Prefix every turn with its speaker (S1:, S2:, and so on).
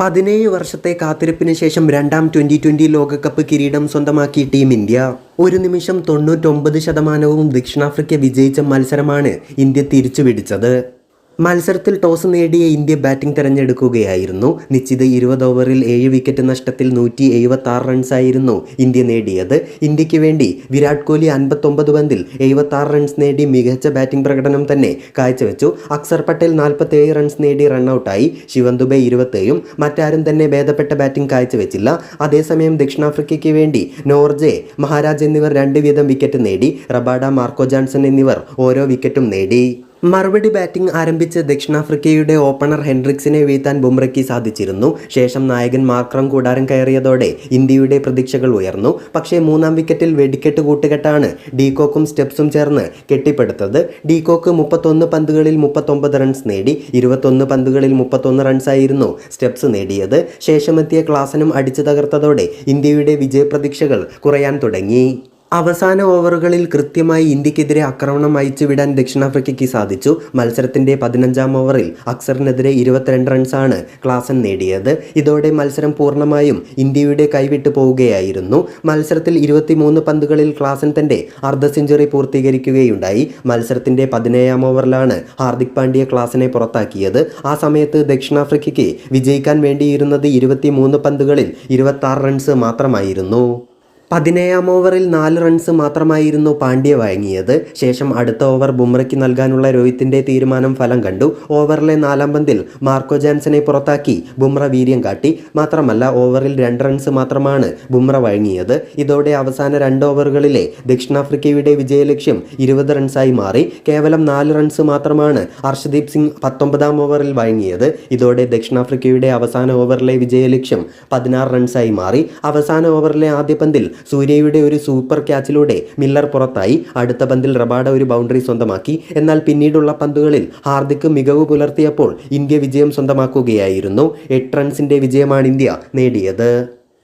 S1: പതിനേഴ് വർഷത്തെ കാത്തിരിപ്പിന് ശേഷം രണ്ടാം ട്വന്റി ട്വന്റി ലോകകപ്പ് കിരീടം സ്വന്തമാക്കി ടീം ഇന്ത്യ. ഒരു നിമിഷം തൊണ്ണൂറ്റൊമ്പത് ശതമാനവും ദക്ഷിണാഫ്രിക്ക വിജയിച്ച മത്സരമാണ് ഇന്ത്യ തിരിച്ചുപിടിച്ചത്. മത്സരത്തിൽ ടോസ് നേടിയ ഇന്ത്യ ബാറ്റിംഗ് തെരഞ്ഞെടുക്കുകയായിരുന്നു. നിശ്ചിത ഇരുപത് ഓവറിൽ ഏഴ് വിക്കറ്റ് നഷ്ടത്തിൽ നൂറ്റി എഴുപത്തി ആറ് റൺസായിരുന്നു ഇന്ത്യ നേടിയത്. ഇന്ത്യയ്ക്ക് വേണ്ടി വിരാട് കോഹ്ലി അൻപത്തൊമ്പത് പന്തിൽ എഴുപത്തി ആറ് റൺസ് നേടി മികച്ച ബാറ്റിംഗ് പ്രകടനം തന്നെ കാഴ്ചവെച്ചു. അക്സർ പട്ടേൽ നാൽപ്പത്തേഴ് റൺസ് നേടി റണ്ണൌട്ടായി ശിവൻ ദുബെ ഇരുപത്തേഴും. മറ്റാരും തന്നെ ഭേദപ്പെട്ട ബാറ്റിംഗ് കാഴ്ചവെച്ചില്ല. അതേസമയം ദക്ഷിണാഫ്രിക്കയ്ക്ക് വേണ്ടി നോർജെ മഹാരാജ് എന്നിവർ രണ്ട് വീതം വിക്കറ്റ് നേടി. റബാഡ മാർക്കോ ജോൺസൺ എന്നിവർ ഓരോ വിക്കറ്റും നേടി. മറുപടി ബാറ്റിംഗ് ആരംഭിച്ച് ദക്ഷിണാഫ്രിക്കയുടെ ഓപ്പണർ ഹെൻഡ്രിക്സിനെ വീഴ്ത്താൻ ബുംറയ്ക്ക് സാധിച്ചിരുന്നു. ശേഷം നായകൻ മാക്രം കൂടാരം കയറിയതോടെ ഇന്ത്യയുടെ പ്രതീക്ഷകൾ ഉയർന്നു. പക്ഷേ മൂന്നാം വിക്കറ്റിൽ വെടിക്കെട്ട് കൂട്ടുകെട്ടാണ് ഡീകോക്കും സ്റ്റെപ്സും ചേർന്ന് കെട്ടിപ്പടുത്തത്. ഡീകോക്ക് മുപ്പത്തൊന്ന് പന്തുകളിൽ മുപ്പത്തൊമ്പത് റൺസ് നേടി ഇരുപത്തൊന്ന് പന്തുകളിൽ മുപ്പത്തൊന്ന് റൺസായിരുന്നു സ്റ്റെപ്സ് നേടിയത്. ശേഷമെത്തിയ ക്ലാസനും അടിച്ചു തകർത്തതോടെ ഇന്ത്യയുടെ വിജയപ്രതീക്ഷകൾ കുറയാൻ തുടങ്ങി. അവസാന ഓവറുകളിൽ കൃത്യമായി ഇന്ത്യക്കെതിരെ ആക്രമണം അയച്ചുവിടാൻ ദക്ഷിണാഫ്രിക്കയ്ക്ക് സാധിച്ചു. മത്സരത്തിന്റെ പതിനഞ്ചാം ഓവറിൽ അക്സറിനെതിരെ ഇരുപത്തിരണ്ട് റൺസാണ് ക്ലാസൻ നേടിയത്. ഇതോടെ മത്സരം പൂർണമായും ഇന്ത്യയുടെ കൈവിട്ടു പോവുകയായിരുന്നു. മത്സരത്തിൽ ഇരുപത്തിമൂന്ന് പന്തുകളിൽ ക്ലാസൻ തന്റെ അർദ്ധ സെഞ്ചുറി പൂർത്തീകരിക്കുകയുണ്ടായി. മത്സരത്തിന്റെ പതിനേഴാം ഓവറിലാണ് ഹാർദിക് പാണ്ഡ്യ ക്ലാസനെ പുറത്താക്കിയത്. ആ സമയത്ത് ദക്ഷിണാഫ്രിക്കയ്ക്ക് വിജയിക്കാൻ വേണ്ടിയിരുന്നത് ഇരുപത്തിമൂന്ന് പന്തുകളിൽ ഇരുപത്തി റൺസ് മാത്രമായിരുന്നു. പതിനേഴാം ഓവറിൽ നാല് റൺസ് മാത്രമായിരുന്നു പാണ്ഡ്യ വഴങ്ങിയത്. ശേഷം അടുത്ത ഓവർ ബുംറയ്ക്ക് നൽകാനുള്ള രോഹിത്തിന്റെ തീരുമാനം ഫലം കണ്ടു. ഓവറിലെ നാലാം പന്തിൽ മാർക്കോ ജാൻസനെ പുറത്താക്കി ബുംറ വീര്യം കാട്ടി. മാത്രമല്ല ഓവറിൽ രണ്ട് റൺസ് മാത്രമാണ് ബുംറ വഴങ്ങിയത്. ഇതോടെ അവസാന രണ്ട് ഓവറുകളിലെ ദക്ഷിണാഫ്രിക്കയുടെ വിജയലക്ഷ്യം ഇരുപത് റൺസായി മാറി. കേവലം നാല് റൺസ് മാത്രമാണ് അർഷദീപ് സിംഗ് പത്തൊമ്പതാം ഓവറിൽ വഴങ്ങിയത്. ഇതോടെ ദക്ഷിണാഫ്രിക്കയുടെ അവസാന ഓവറിലെ വിജയലക്ഷ്യം പതിനാറ് റൺസായി മാറി. അവസാന ഓവറിലെ ആദ്യ പന്തിൽ സൂര്യയുടെ ഒരു സൂപ്പർ ക്യാച്ചിലൂടെ മില്ലർ പുറത്തായി. അടുത്ത പന്തിൽ റബാഡ ഒരു ബൗണ്ടറി സ്വന്തമാക്കി. എന്നാൽ പിന്നീടുള്ള പന്തുകളിൽ ഹാർദിക് മികവ് പുലർത്തിയപ്പോൾ ഇന്ത്യ വിജയം സ്വന്തമാക്കുകയായിരുന്നു. എട്ട് റൺസിന്റെ വിജയമാണ് ഇന്ത്യ നേടിയത്.